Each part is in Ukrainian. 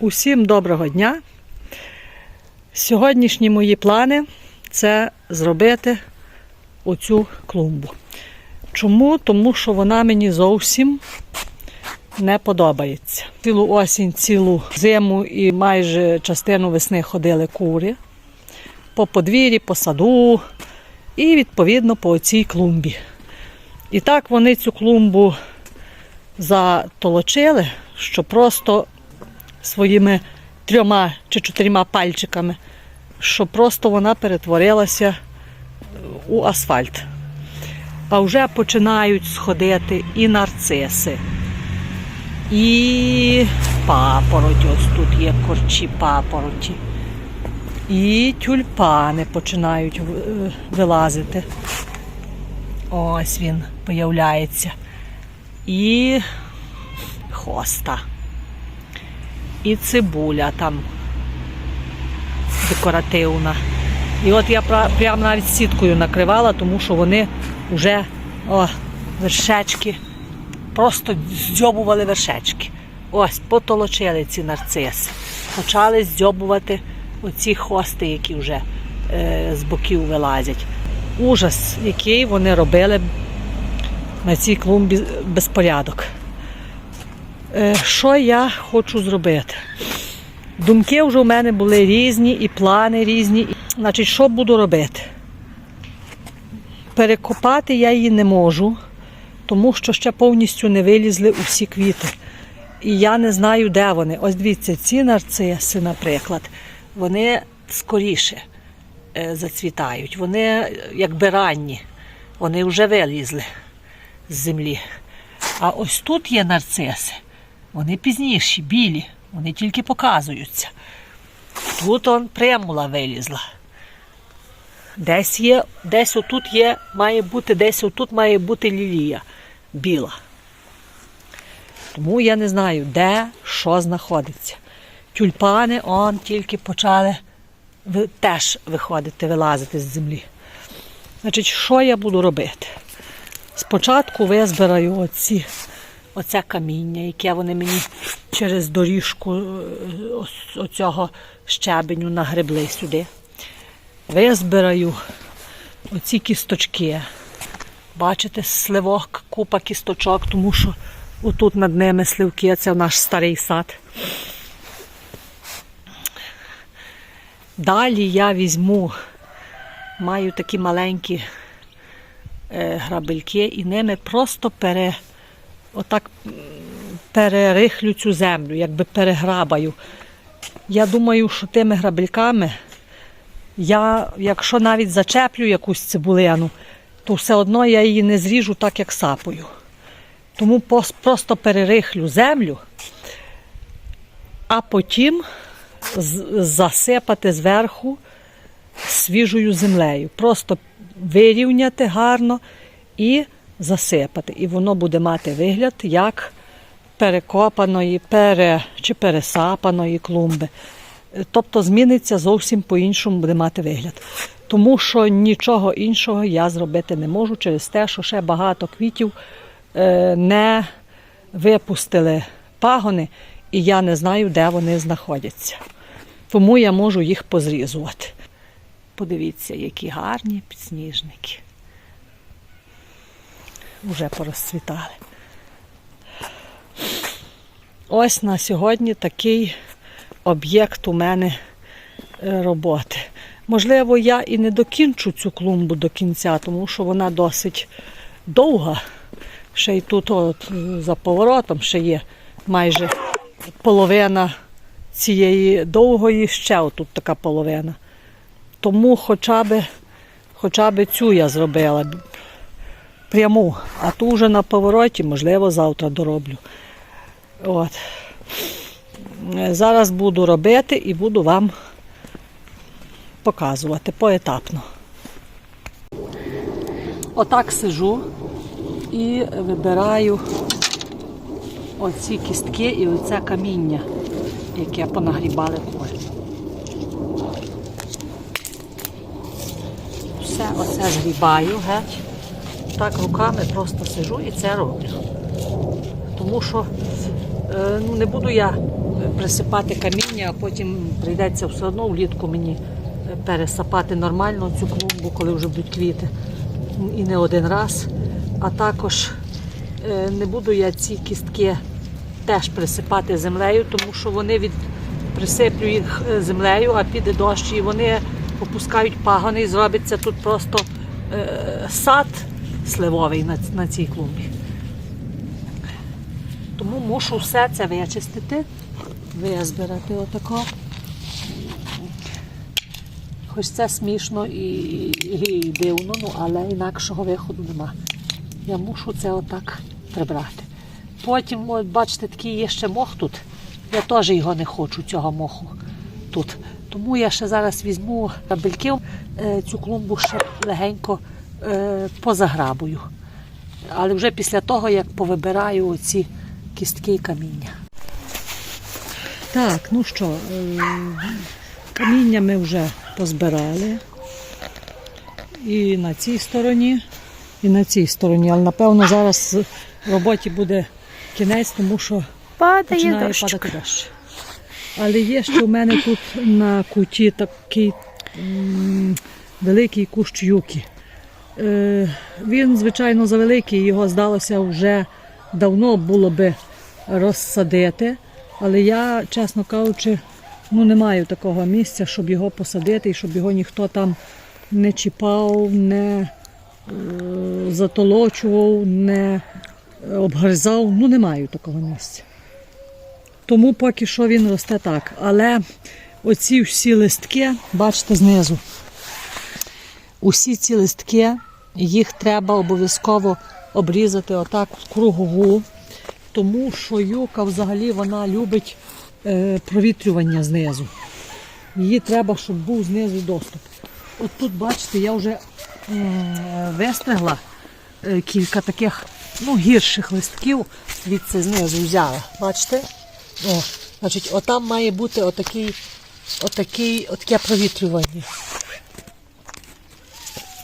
Усім доброго дня. Сьогоднішні мої плани це зробити оцю клумбу. Чому? Тому що вона мені зовсім не подобається. Цілу осінь, цілу зиму і майже частину весни ходили кури по подвір'ї, по саду і, відповідно, по цій клумбі. І так вони цю клумбу затолочили, що просто своїми трьома чи чотирма пальчиками, що просто вона перетворилася у асфальт. А вже починають сходити і нарциси, і папороті. Ось тут є корчі папороті. І тюльпани починають е, вилазити. Ось він появляється. І хоста. І цибуля там декоративна. І от я прямо навіть сіткою накривала, тому що вони вже о, вершечки, просто здьобували вершечки. Ось, потолочили ці нарциси. Почали здьобувати оці хости, які вже е, з боків вилазять. Ужас, який вони робили на цій клумбі безпорядок. Е, Що я хочу зробити? Думки вже у мене були різні, і плани різні. Значить, що буду робити? Перекопати я її не можу, тому що ще повністю не вилізли усі квіти. І я не знаю, де вони. Ось дивіться, ці нарциси, наприклад, вони скоріше е, зацвітають. Вони е, якби ранні, вони вже вилізли з землі. А ось тут є нарциси. Вони пізніші, білі, вони тільки показуються. Тут он примула вилізла. Десь є, десь отут є, має бути, десь отут має бути лілія біла. Тому я не знаю, де що знаходиться. Тюльпани он тільки почали теж виходити, вилазити з землі. Значить, що я буду робити? Спочатку визбираю оці, оце каміння, яке вони мені через доріжку е, оцього щебеню нагребли сюди. Визбираю оці кісточки. Бачите, сливок, купа кісточок, тому що отут над ними сливки, це наш старий сад. Далі я візьму, маю такі маленькі е, грабельки і ними просто пере, отак перерихлю цю землю, якби переграбаю. Я думаю, що тими грабельками я, якщо навіть зачеплю якусь цибулину, то все одно я її не зріжу так, як сапою. Тому просто перерихлю землю, а потім засипати зверху свіжою землею. Просто вирівняти гарно і засипати. І воно буде мати вигляд як перекопаної, пере, чи пересапаної клумби. Тобто зміниться зовсім по-іншому буде мати вигляд. Тому що нічого іншого я зробити не можу через те, що ще багато квітів е, не випустили пагони, і я не знаю, де вони знаходяться. Тому я можу їх позрізувати. Подивіться, які гарні підсніжники. Уже порозцвітали. Ось на сьогодні такий об'єкт у мене е, роботи. Можливо, я і не докінчу цю клумбу до кінця, тому що вона досить довга. Ще й тут от, за поворотом ще є майже половина цієї довгої, ще отут така половина. Тому хоча б, хоча б цю я зробила пряму, а ту вже на повороті, можливо, завтра дороблю. От. Зараз буду робити і буду вам показувати поетапно. Отак сижу і вибираю оці кістки і оце каміння, яке понагрібали кори. Все оце згрібаю геть. Так руками просто сижу і це роблю. Тому що е, ну, не буду я присипати каміння, а потім прийдеться все одно влітку мені е, пересапати нормально цю клумбу, коли вже будуть квіти. І не один раз. А також е, не буду я ці кістки теж присипати землею, тому що вони від присиплю їх землею, а піде дощ, і вони попускають пагони і зробиться тут просто сад сливовий на, на цій клумбі. Тому мушу все це вичистити, визбирати отако. Хоч це смішно і, і дивно, ну, але інакшого виходу нема. Я мушу це отак прибрати. Потім, от, бачите, такий є ще мох тут. Я теж його не хочу, цього моху тут. Тому я ще зараз візьму бельків, е, цю клумбу ще легенько позаграбую. Але вже після того, як повибираю оці кістки і каміння. Так, ну що, е, каміння ми вже позбирали. І на цій стороні, і на цій стороні. Але напевно зараз в роботі буде кінець, тому що Падає починає дощик. падати дощ. Але є ще в мене тут на куті такий м, великий кущ юки. Е, він, звичайно, завеликий, його здалося вже давно було би розсадити. Але я, чесно кажучи, ну, не маю такого місця, щоб його посадити і щоб його ніхто там не чіпав, не е, затолочував, не обгризав. Ну, не маю такого місця. Тому поки що він росте так. Але оці всі листки, бачите, знизу. Усі ці листки, їх треба обов'язково обрізати отак в кругову, тому що юка взагалі вона любить е, провітрювання знизу. Її треба, щоб був знизу доступ. От тут, бачите, я вже м, вистригла е, кілька таких ну, гірших листків звідси знизу взяла. Бачите? О, значить, отам має бути отакий, отакий, отаке провітрювання.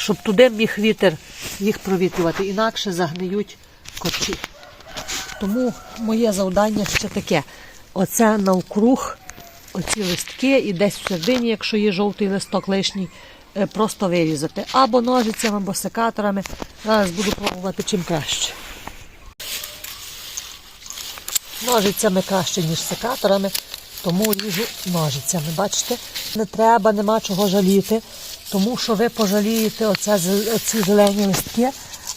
Щоб туди міг вітер їх провітрювати, інакше загниють корчі. Тому моє завдання ще таке. Оце навкруг, оці листки і десь в середині, якщо є жовтий листок лишній, е, просто вирізати. Або ножицями, або секаторами. Зараз буду пробувати чим краще. Ножицями краще, ніж секаторами, тому ріжу ножицями. Бачите? Не треба, нема чого жаліти, тому що ви пожалієте оце, оці зелені листки,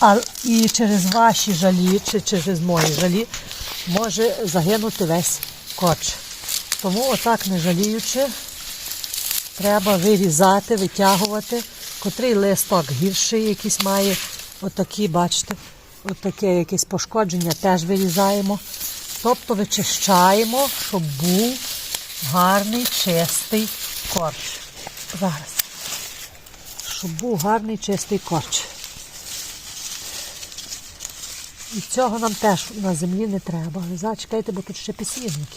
а і через ваші жалі, чи через мої жалі, може загинути весь корч. Тому отак не жаліючи, треба вирізати, витягувати. Котрий листок гірший якийсь має, отакі, бачите, отаке якесь пошкодження теж вирізаємо. Тобто вичищаємо, щоб був гарний чистий корч. Зараз. Щоб був гарний чистий корч. І цього нам теж на землі не треба. Але зачекайте, бо тут ще пісінники.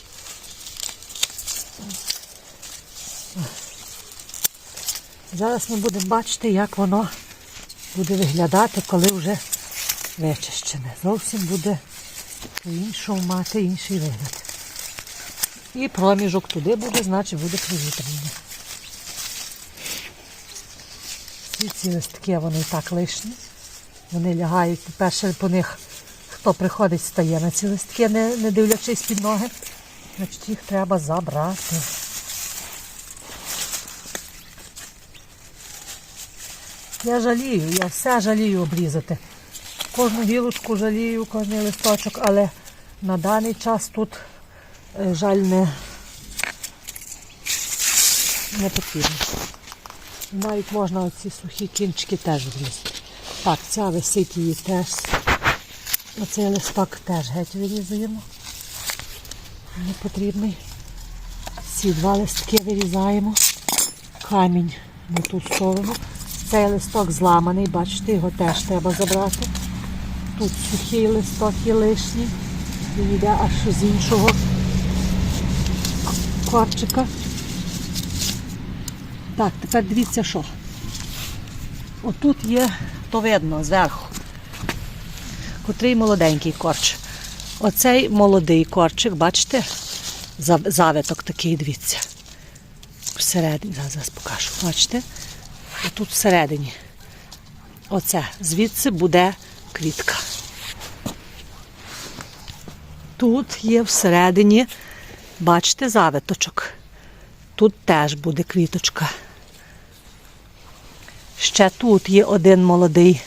Зараз ми будемо бачити, як воно буде виглядати, коли вже вичищене. Зовсім буде по-іншому мати інший вигляд. І проміжок туди буде, значить буде провітряння. Всі ці листки вони і так лишні. Вони лягають, по-перше, по них хто приходить, стає на ці листки, не, не дивлячись під ноги. Значить їх треба забрати. Я жалію, я все жалію обрізати. Кожну гілочку жалію, кожен листочок, але на даний час тут жаль не, не потрібно. Навіть можна оці сухі кінчики теж врізати. Так, ця висить її теж. Оцей листок теж геть вирізуємо. Не потрібний. Ці два листки вирізаємо. Камінь на ту сторону. Цей листок зламаний, бачите, його теж треба забрати. Тут сухий листок є лишній. Він йде аж з іншого корчика. Так, тепер дивіться що. Отут є, то видно зверху, котрий молоденький корч. Оцей молодий корчик, бачите, завиток такий, дивіться. Всередині, зараз, зараз покажу. Бачите? Отут всередині. Оце, звідси буде квітка. Тут є всередині, бачите, завиточок. Тут теж буде квіточка. Ще тут є один молодий.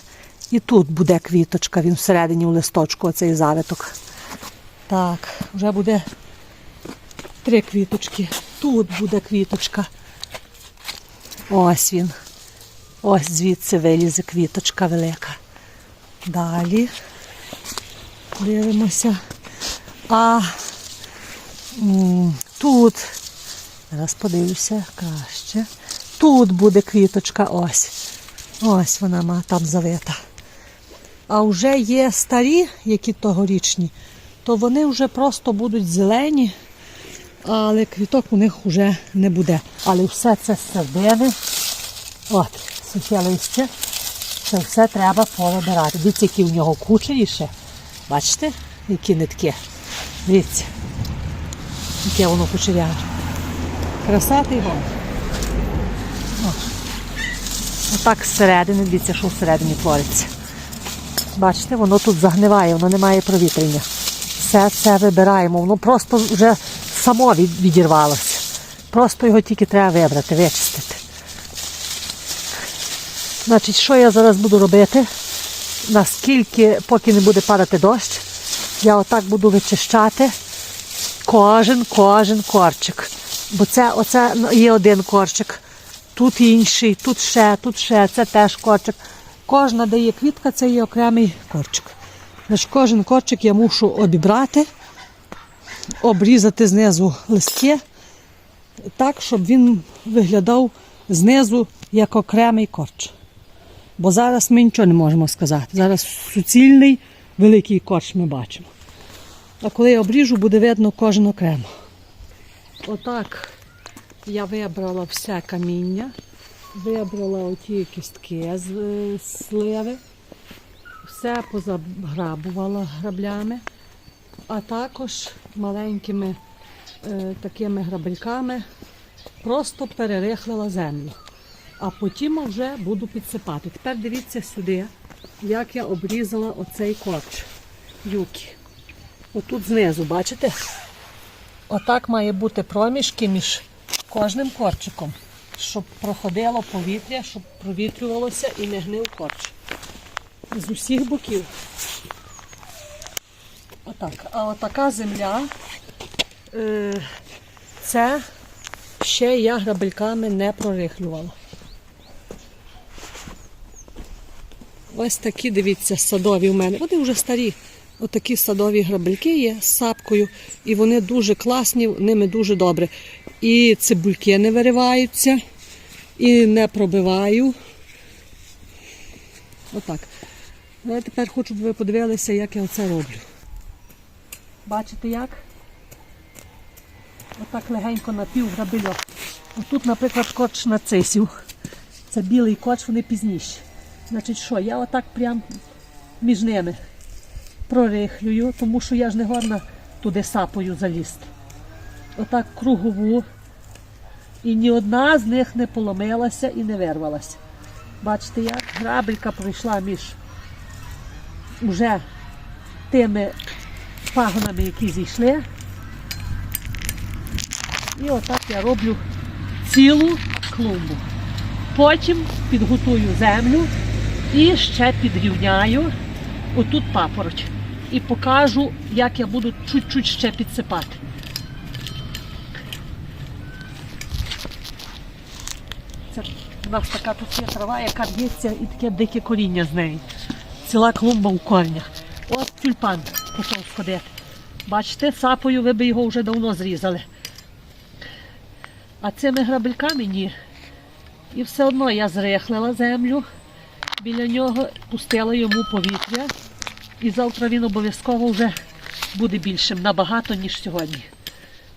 І тут буде квіточка, він всередині у листочку, оцей завиток. Так, вже буде три квіточки. Тут буде квіточка. Ось він. Ось звідси вилізе квіточка велика. Далі дивимося. А тут, зараз подивлюся краще. Тут буде квіточка ось. Ось вона там завита. А вже є старі, які тогорічні, то вони вже просто будуть зелені, але квіток у них вже не буде. Але все це сердини. От, сухе листя. Це все треба повибирати. Дивіться, які в нього кучері ще. Бачите, які нитки. Дивіться, яке воно кучеряве. Красатий гон. Отак зсередини, дивіться, що всередині твориться. Бачите, воно тут загниває, воно не має провітрення. Все це вибираємо, воно просто вже само відірвалося. Просто його тільки треба вибрати, вичистити. Значить, що я зараз буду робити? Наскільки, поки не буде падати дощ, я отак буду вичищати кожен, кожен корчик. Бо це оце ну, є один корчик, тут інший, тут ще, тут ще, це теж корчик. Кожна, де є квітка, це є окремий корчик. Значить, кожен корчик я мушу обібрати, обрізати знизу листки, так, щоб він виглядав знизу як окремий корч. Бо зараз ми нічого не можемо сказати. Зараз суцільний великий корч ми бачимо. А коли я обріжу, буде видно кожен окремо. Отак я вибрала все каміння, вибрала оті кістки з е, сливи, все позаграбувала граблями, а також маленькими е, такими грабельками просто перерихлила землю. А потім вже буду підсипати. Тепер дивіться сюди, як я обрізала оцей корч юки. Отут знизу, бачите? Отак має бути проміжки між кожним корчиком, щоб проходило повітря, щоб провітрювалося і не гнив корч. З усіх боків. Отак. А отака земля, е, це ще я грабельками не прорихлювала. Ось такі, дивіться, садові в мене. Вони вже старі. Отакі садові грабельки є з сапкою, і вони дуже класні, ними дуже добре. І цибульки не вириваються, і не пробиваю. Отак. Я тепер хочу, щоб ви подивилися, як я оце роблю. Бачите як? Отак легенько напів грабельок. Отут, наприклад, коч нацисів. Це білий коч, вони пізніші. Значить, що, я отак прям між ними прорихлюю, тому що я ж не годна туди сапою залізти. Отак кругову. І ні одна з них не поломилася і не вирвалася. Бачите, як грабелька пройшла між уже тими пагонами, які зійшли. І отак я роблю цілу клумбу. Потім підготую землю і ще підрівняю отут папороть. І покажу, як я буду чуть-чуть ще підсипати. Це у нас така тут є трава, яка б'ється і таке дике коріння з неї. Ціла клумба у корнях. От тюльпан пішов сходити. Бачите, сапою ви би його вже давно зрізали. А цими грабельками ні. І все одно я зрихлила землю біля нього, пустила йому повітря. І завтра він обов'язково вже буде більшим набагато, ніж сьогодні.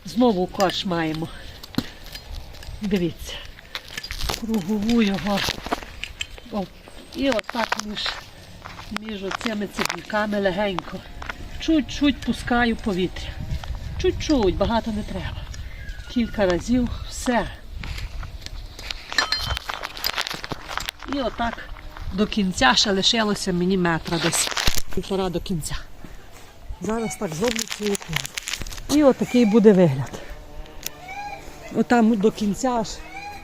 Знову корж маємо. Дивіться. Кругову його. О, і отак між, між оцими цибульками легенько. Чуть-чуть пускаю повітря. Чуть-чуть, багато не треба. Кілька разів, все. І отак до кінця ще лишилося мені метра десь. Півтора до кінця. Зараз так зроблю цілу. І отакий буде вигляд. Отам до кінця аж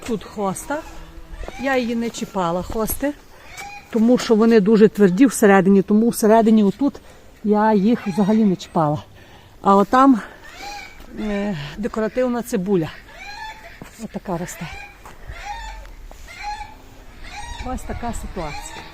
тут хоста. Я її не чіпала хости, тому що вони дуже тверді всередині, тому всередині отут я їх взагалі не чіпала. А отам е, декоративна цибуля. Отака росте. Ось така ситуація.